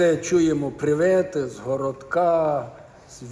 все чуємо привети з городка, з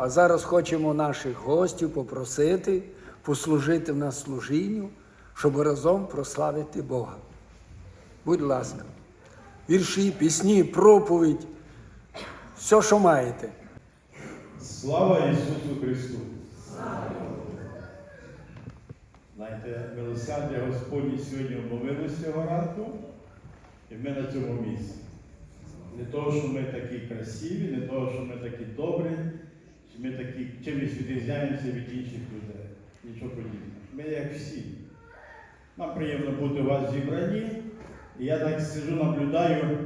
а зараз хочемо наших гостів попросити послужити в нас служінню, щоб разом прославити Бога. Будь ласка, вірші, пісні, проповідь, все, що маєте. Слава Ісусу Христу! Знаєте, милосердя Господні сьогодні обновилось цього ранку, і ми на цьому місці. Не того, що ми такі красиві, не того, що ми такі добрі, що ми такі чимось відрізняємося від інших людей. Нічого подібного. Ми як всі. Нам приємно бути у вас зібрані. І я так сижу, наблюдаю,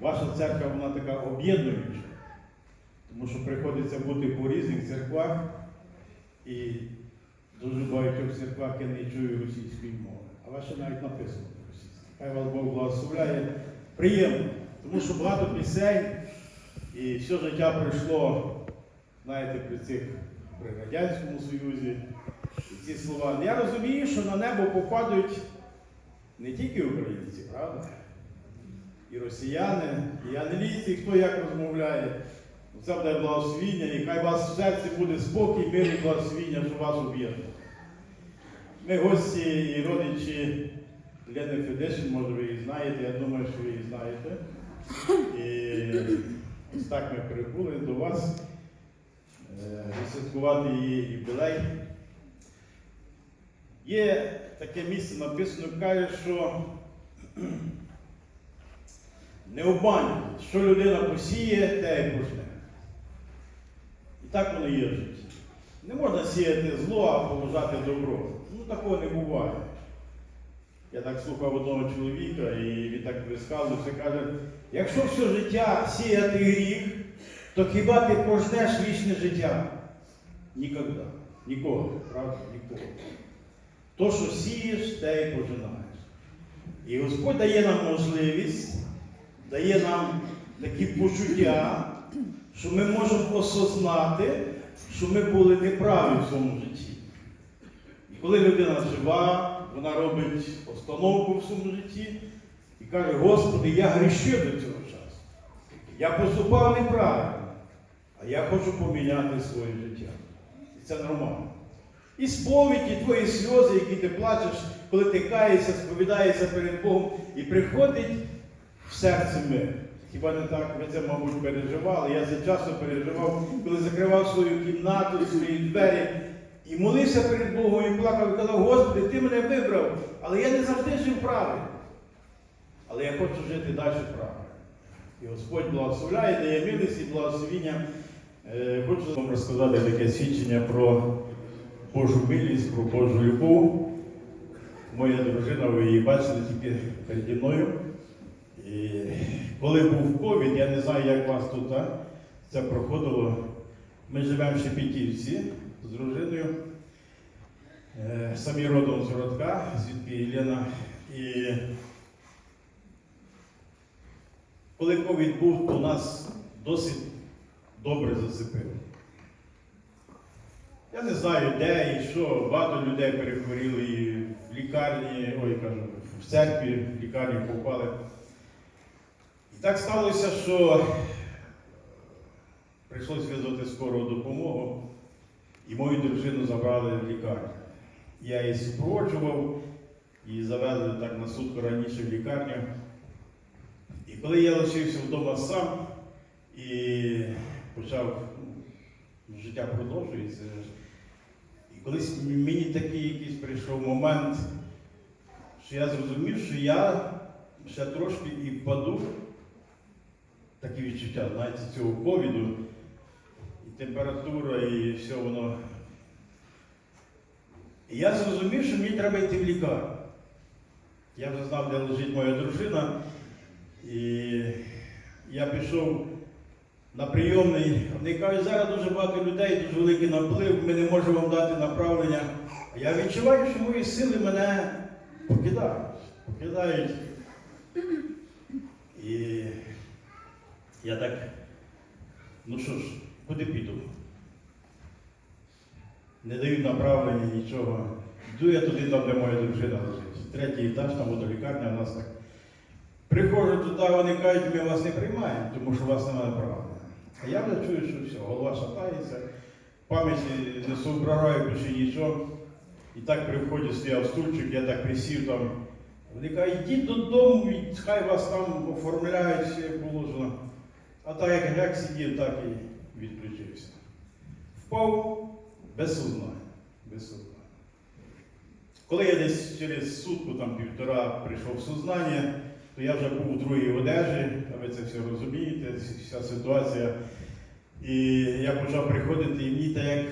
ваша церква вона така об'єднуюча. Тому що приходиться бути по різних церквах, і дуже багатьох церквах я не чую російської мови. А ваше навіть написано російською. Хай вас Бог благословляє. Приємно, тому що багато пісень і все життя пройшло, знаєте, при цих при Радянському Союзі. І ці слова. Я розумію, що на небо попадуть не тільки українці, правда? І росіяни, і англійці, хто як розмовляє. Це буде благословіння, і хай у вас в серці буде спокій, мир і благословіння, що вас об'єднує. Ми гості і родичі Лени Федишин, може ви її знаєте, я думаю, що ви її знаєте. І ось так ми прибули до вас е, відсвяткувати її юбілей. Є таке місце написано, каже, що не обманюють, що людина посіє, те й пожне. І так воно є в житті. Не можна сіяти зло, а поважати добро. Ну такого не буває. Я так слухав одного чоловіка, і він так висказувався, каже, якщо все життя сіяти гріх, то хіба ти пожнеш вічне життя? Ніколи. Ніколи, правда? Ніколи. То, що сієш, те й пожинаєш. І Господь дає нам можливість, дає нам такі почуття, що ми можемо осознати, що ми були неправі в своєму житті. І коли людина жива, вона робить остановку в своєму житті і каже, Господи, я грішив до цього часу. Я поступав неправильно, а я хочу поміняти своє життя. І це нормально. І сповіді, твої сльози, які ти плачеш, коли ти каєшся, сповідаєшся перед Богом, і приходить в серце мир. Хіба не так? Ви це, мабуть, переживали. Я це часто переживав, коли закривав свою кімнату, свої двері і молився перед Богом і плакав і казав, Господи, ти мене вибрав, але я не завжди жив правильно. Але я хочу жити далі правильно. І Господь благословляє, дає милість і благословіння. Е, Хочу вам розказати таке свідчення про Божу милість, про Божу любов. Моя дружина, ви її бачили тільки переді мною. І коли був ковід, я не знаю, як вас тут а, це проходило. Ми живемо в Шепетівці з дружиною. Е, Самі родом з городка, звідки Єлена. І коли ковід був, то нас досить добре зацепило. Я не знаю, де і що, багато людей перехворіли і в лікарні, ой, кажу, в церкві, в лікарні попали. І так сталося, що прийшлося визвати скору допомогу, і мою дружину забрали в лікарню. Я її супроводжував, і завезли так на сутку раніше в лікарню. І коли я лишився вдома сам і почав, ну, життя продовжується. І колись мені такий якийсь прийшов момент, що я зрозумів, що я ще трошки і впаду, такі відчуття, знаєте, цього ковіду, температура, і все воно. Я зрозумів, що мені треба йти в лікарню. Я вже знав, де лежить моя дружина. І я пішов на прийомний. Вони кажуть, зараз дуже багато людей, дуже великий наплив, ми не можемо вам дати направлення. Я відчуваю, що мої сили мене покидають. Покидають. І я так, ну що ж, куди піду? Не дають направлення, нічого. Йду я туди, там, де моя дружина лежить. Третій етаж, там водолікарня у нас так. Приходжу туди, вони кажуть, ми вас не приймаємо, тому що у вас немає права. А я вже чую, що все, голова шатається, пам'яті не соображаю більше нічого. І так при вході стояв стульчик, я так присів там. Вони кажуть, йдіть додому, хай вас там оформляють, все положено. А так як грек сидів, так і відключився. Впав без сознання. Без сознання. Коли я десь через сутку, там півтора прийшов в сознання, то я вже був у другій одежі, а ви це все розумієте, вся ситуація. І я почав приходити, і мені так як,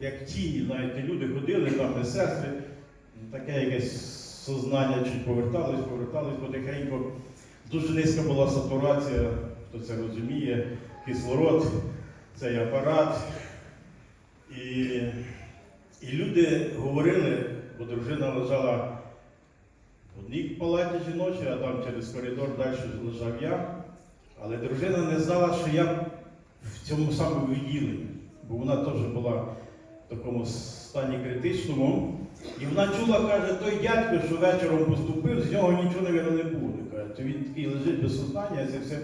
як тіні, знаєте, люди ходили, там де сестри, таке якесь сознання чуть поверталось, поверталось потихеньку. Дуже низька була сатурація, хто це розуміє, кислород, цей апарат. І, і люди говорили, бо дружина лежала в одній палаті жіночій, а там через коридор далі лежав я. Але дружина не знала, що я в цьому самому відділенні, бо вона теж була в такому стані критичному. І вона чула, каже, той дядько, що вечором поступив, з нього нічого навіть не буде. Каже, то він такий лежить без сознання, це все.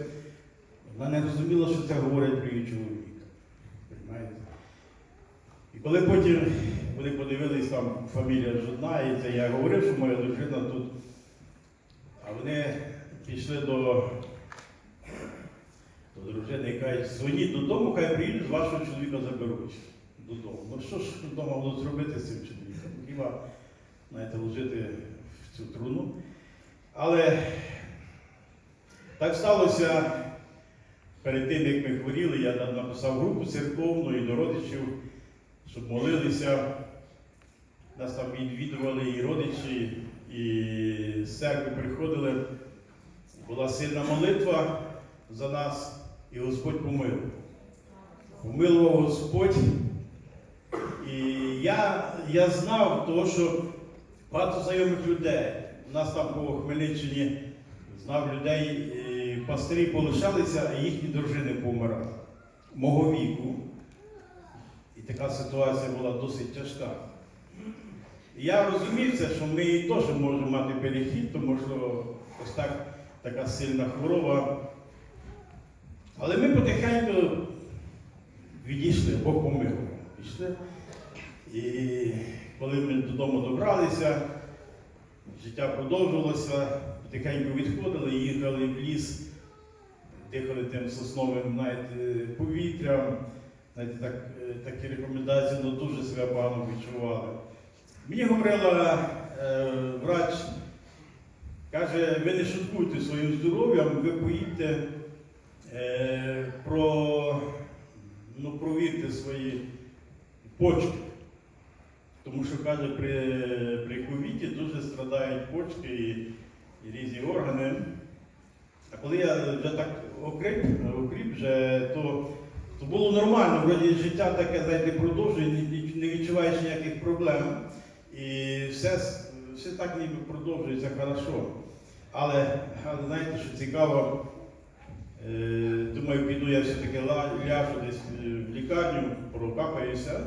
Вона не розуміла, що це говорить про її чоловіка. Коли потім вони подивились, там фамілія ж одна, і це я говорив, що моя дружина тут. А вони пішли до, до дружини і кажуть, дзвоніть додому, хай приїдуть, з вашого чоловіка заберуть додому. Ну що ж вдома було зробити з цим чоловіком? Хіба, знаєте, ложити в цю труну. Але так сталося перед тим, як ми хворіли, я написав групу церковну і до родичів, щоб молилися. Нас там відвідували і родичі, і з церкви приходили. Була сильна молитва за нас, і Господь помилував. Помилував Господь. І я, я знав, того, що багато знайомих людей. У нас там по Хмельниччині знав людей, пастирі полишалися, а їхні дружини помирали. Мого віку. І така ситуація була досить тяжка. І я розумів це, що ми і теж можемо мати перехід, тому що ось так така сильна хвороба. Але ми потихеньку відійшли, Бог помилував. Пішли. І коли ми додому добралися, життя продовжувалося, потихеньку відходили, їхали в ліс, дихали тим сосновим знаєте, повітрям. Знаєте, так, е, такі рекомендації, але дуже себе погано відчували. Мені говорила е, врач, каже, ви не шуткуйте своїм здоров'ям, ви поїдьте, е, про, ну, провірте свої почки. Тому що каже, при, при ковіді дуже страдають почки і, і різні органи. А коли я вже так окріп, окріп вже, то, то було нормально, вроді життя таке, знаєте, продовжує, не відчуваєш ніяких проблем. І все, все так ніби продовжується хорошо. Але, але знаєте, що цікаво, е, думаю, піду я все-таки ляжу десь е, в лікарню, прокапаюся.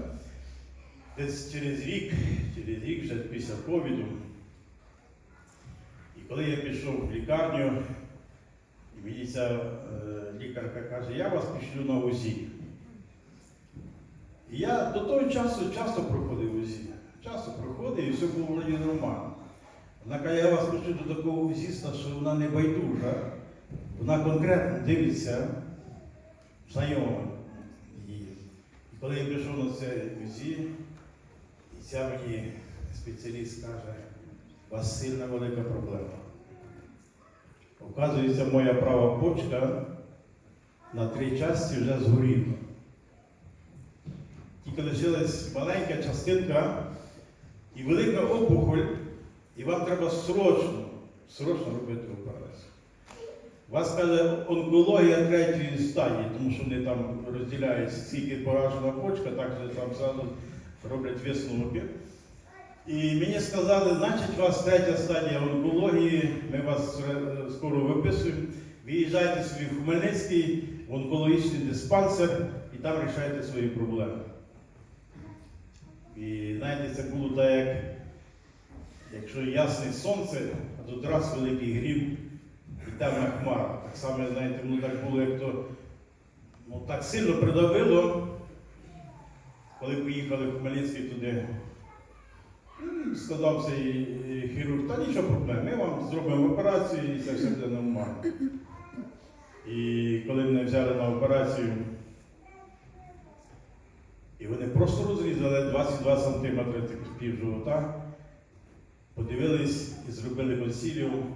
Десь через рік, через рік вже після ковіду. І коли я пішов в лікарню, мені ця е, лікарка каже, я вас пішлю на УЗІ. І я до того часу часто проходив УЗІ. Часто проходив і все було вроді нормально. Вона каже, я вас пішлю до такого УЗІста, що вона не байдужа, вона конкретно дивиться знайома її. І коли я пішов на це УЗІ, і ця мені спеціаліст каже, у вас сильна велика проблема. Оказується, моя права почка на три часті вже згоріла. Тільки лишилась маленька частинка і велика опухоль, і вам треба срочно, срочно робити операцію. Вас каже онкологія третьої стадії, тому що вони там розділяють скільки поражена почка, так же там зразу роблять висновки. І мені сказали, значить, у вас третя стадія онкології, ми вас е, скоро виписуємо. Виїжджайте собі в Хмельницький, в онкологічний диспансер і там рішайте свої проблеми. І знаєте, це було так, як якщо ясне сонце, а тут раз великий грім, і темна хмара. Так само, знаєте, ну так було, як то ну, так сильно придавило, коли поїхали в Хмельницький туди. Сказав цей хірург, та нічого проблем, ми вам зробимо операцію і це все буде нормально. І коли мене взяли на операцію, і вони просто розрізали 22 см пів живота, подивились і зробили консиліум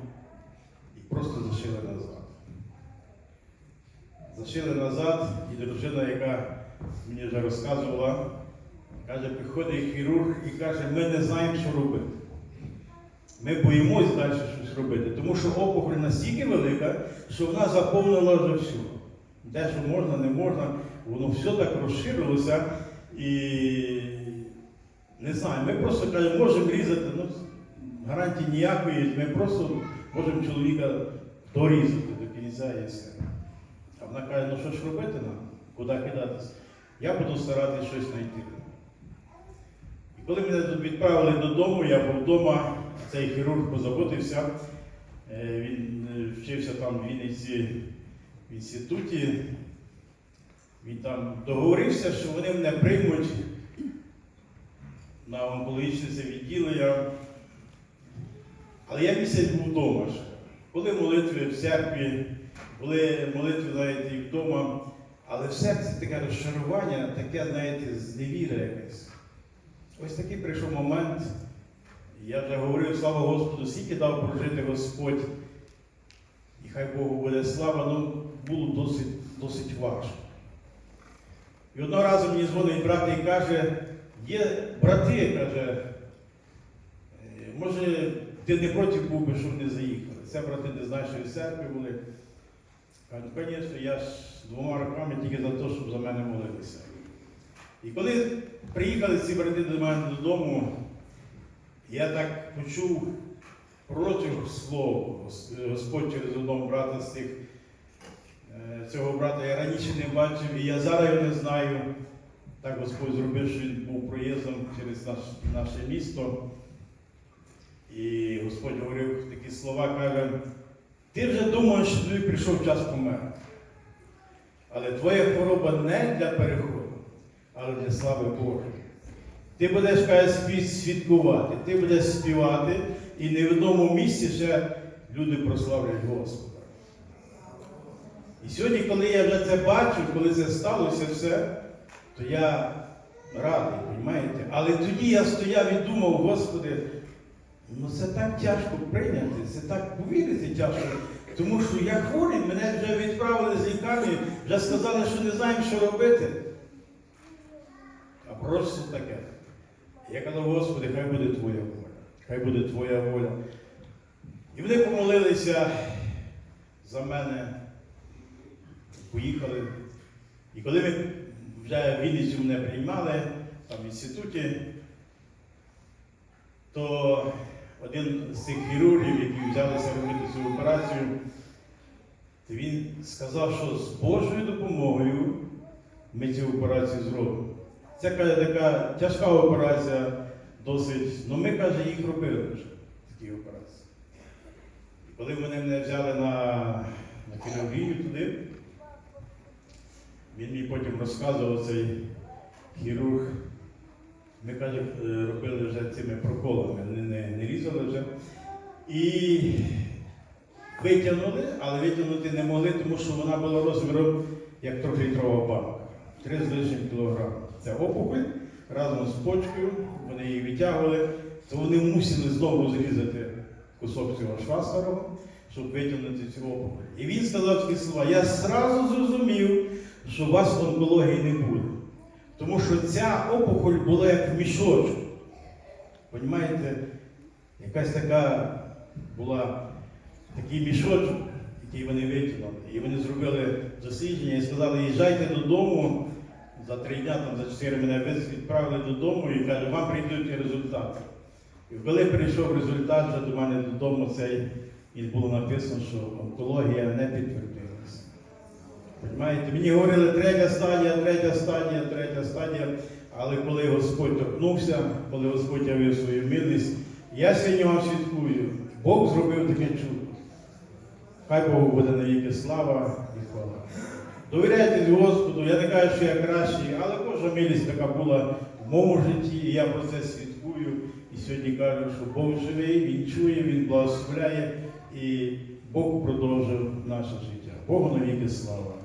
і просто зашили назад. Зашили назад, і дружина, яка мені вже розказувала, каже, приходить хірург і каже, ми не знаємо, що робити. Ми боїмось далі щось робити, тому що опухоль настільки велика, що вона заповнила вже все. Де що можна, не можна, воно все так розширилося і не знаю, ми просто кажемо, можемо різати, ну, гарантії ніякої, ми просто можемо чоловіка дорізати до кінця і все. А вона каже, ну що ж робити нам? Куди кидатися? Я буду старатися щось знайти. Коли мене тут відправили додому, я був вдома, цей хірург позаботився. Е, Він е, вчився там в Вінниці в інституті. Він там договорився, що вони мене приймуть на онкологічне це відділення. Але я місяць був вдома. Були молитви в церкві, були молитви навіть і вдома, але в серці таке розчарування, таке, знаєте, зневіра якась. Ось такий прийшов момент. Я вже говорив, слава Господу, скільки дав прожити Господь. І хай Богу буде слава, ну було досить, досить важко. І одного разу мені дзвонить брат і каже, є брати, каже, «е, може, ти не проти був би, щоб не заїхали. Це брати не знаєш, що і в були. Кажу, ну, звісно, я ж двома руками тільки за те, щоб за мене молилися. І коли приїхали ці брати до мене додому, я так почув слово. Гос- Господь через одного брата з цих, е, цього брата я раніше не бачив, і я зараз його не знаю. Так Господь зробив, що він був проїздом через наш, наше місто. І Господь говорив такі слова, каже, ти вже думаєш, що тобі прийшов час померти. Але твоя хвороба не для переходу, але для слави Божої. Ти будеш каже, свідкувати, ти будеш співати, і не в одному місці ще люди прославлять Господа. І сьогодні, коли я вже це бачу, коли це сталося все, то я радий, розумієте? Але тоді я стояв і думав, Господи, ну це так тяжко прийняти, це так повірити тяжко. Тому що я хворий, мене вже відправили з лікарні, вже сказали, що не знаємо, що робити. Просто таке. Я казав, Господи, хай буде Твоя воля, хай буде Твоя воля. І вони помолилися за мене, поїхали. І коли ми вже в Вінницю мене приймали, там в інституті, то один з цих хірургів, які взялися робити цю операцію, то він сказав, що з Божою допомогою ми цю операцію зробимо. Це каже, така тяжка операція, досить. Ну ми, каже, їх робили вже, такі операції. Коли вони мене взяли на, на хірургію туди, він мені потім розказував цей хірург. Ми каже, е, робили вже цими проколами, не, не, не різали вже. І витягнули, але витягнути не могли, тому що вона була розміром як трьохлітрова банка. Три з лишнім кілограми. Це опухоль разом з почкою, вони її витягували, то вони мусили знову зрізати кусок цього шва старого, щоб витягнути цю опухоль. І він сказав такі слова: я зразу зрозумів, що у вас онкології не буде. Тому що ця опухоль була як мішочок. Понімаєте, якась така була такий мішочок, який вони витягнули. І вони зробили дослідження і сказали, їжджайте додому. За три дня, там, за чотири мене відправили додому і кажуть, вам прийдуть результати. І коли прийшов результат вже до мене додому, цей, і було написано, що онкологія не підтвердилася. Понимаєте? Мені говорили третя стадія, третя стадія, третя стадія. Але коли Господь торкнувся, коли Господь явив свою милість, я сьогодні вам свідкую, Бог зробив таке чудо. Хай Богу буде навіки слава і хвала. Довіряйте Господу, я не кажу, що я кращий, але Божа милість така була в моєму житті, і я про це свідкую. І сьогодні кажу, що Бог живий, Він чує, Він благословляє, і Бог продовжив наше життя. Богу навіки слава.